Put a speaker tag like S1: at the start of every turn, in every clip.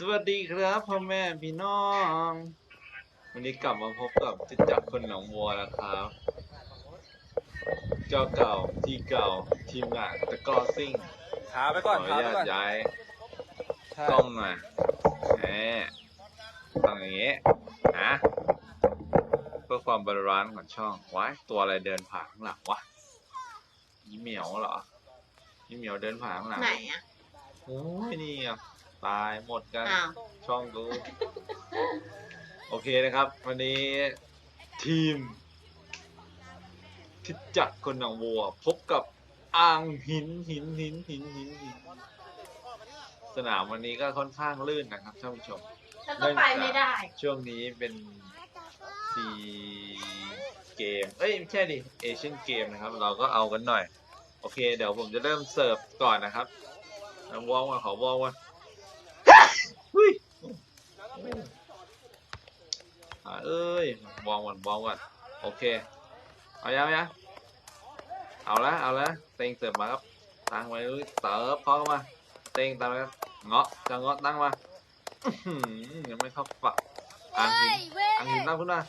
S1: สวัสดีครับพ่อแม่พี่น้อง วันนี้กลับมาพบกับจิตจักรคนหนองวัวแล้วครับ เจ้าเก่าที่เก่าทีมงานตะกร้อซิ่ง
S2: ขาไป
S1: ข
S2: ก่
S1: อ
S2: อน
S1: อนุ
S2: ขาไป
S1: ญาต
S2: ก่อน
S1: ย้าย
S2: ใช่
S1: กล้องหน่อยแหมต้องอย่างงี้นะเพื่อความบาลานซ์ของช่องไว้ตัวอะไรเดินผ่านข้างหลังวะยี่เหมียวเหรอยี่เหมียวเดินผ่านข้างหลัง
S3: ไหนอะ
S1: โอ้ยนี่อะ ตายหมดกัน
S3: อ้าว
S1: ช่องกูโอเคนะครับ วันนี้ทีม ทิศจักรคนหนองบัว พบกับอ่างหินหินหินหินหินหินสนามวันนี้ก็ค่อนข้างลื่นนะครับท่านผู้ชม
S3: แล้วก็ไปไม่ได้
S1: ช่วงนี้เป็นซีเกม เอ้ย ไม่ใช่ดิ เอเชียนเกมนะครับ เราก็เอากันหน่อย โอเค เดี๋ยวผมจะเริ่มเสิร์ฟก่อนนะครับเอาวอลมาขอวอลมาหุ้ยอ่า เอ้ยวอลก่อนวอลก่อนโอเค เอายังยังเอาละเอาละเต็งเสิร์ฟมาครับตั้งไว้เลยเติร์ฟเข้ามา เต็งตั้งไว้ครับเงาะจะเงาะตั้งมายังไม่เข้าฝักอ่างหินอ่างหินตั้งขึ้นมา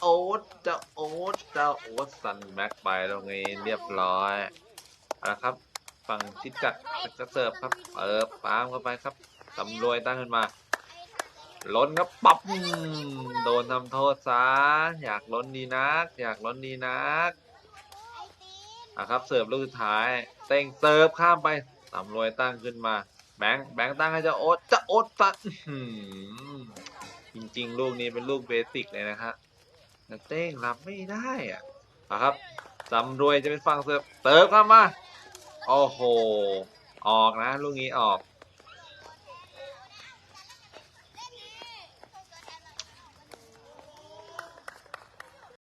S1: โอ๊ตจ้าโอ๊ตจ้าโอ๊ตสันแบ็กไปตรงนี้เรียบร้อยเอาละครับฝั่งทิศจักรจะเสิร์ฟครับเปิดปามเข้าไปครับตำรวยตั้งขึ้นมา ล้นครับปับโดนทำโทษซะอยากล้นดีนัก อยากล้นดีนักอะครับเสิร์ฟลูกสุดท้าย เต้งเสิร์ฟข้ามไปตำรวยตั้งขึ้นมา แบงค์แบงค์ตั้งให้จ้าโอ๊ตจ้าโอ๊ตตัจริงๆ ลูกนี้เป็นลูกเบสิกเลยนะครับแต่เต้งรับไม่ได้อะอะครับตำรวยจะเป็นฝั่งเสิร์ฟเติร์ฟเข้ามาโอ้โหออกนะ ลูกนี้ออก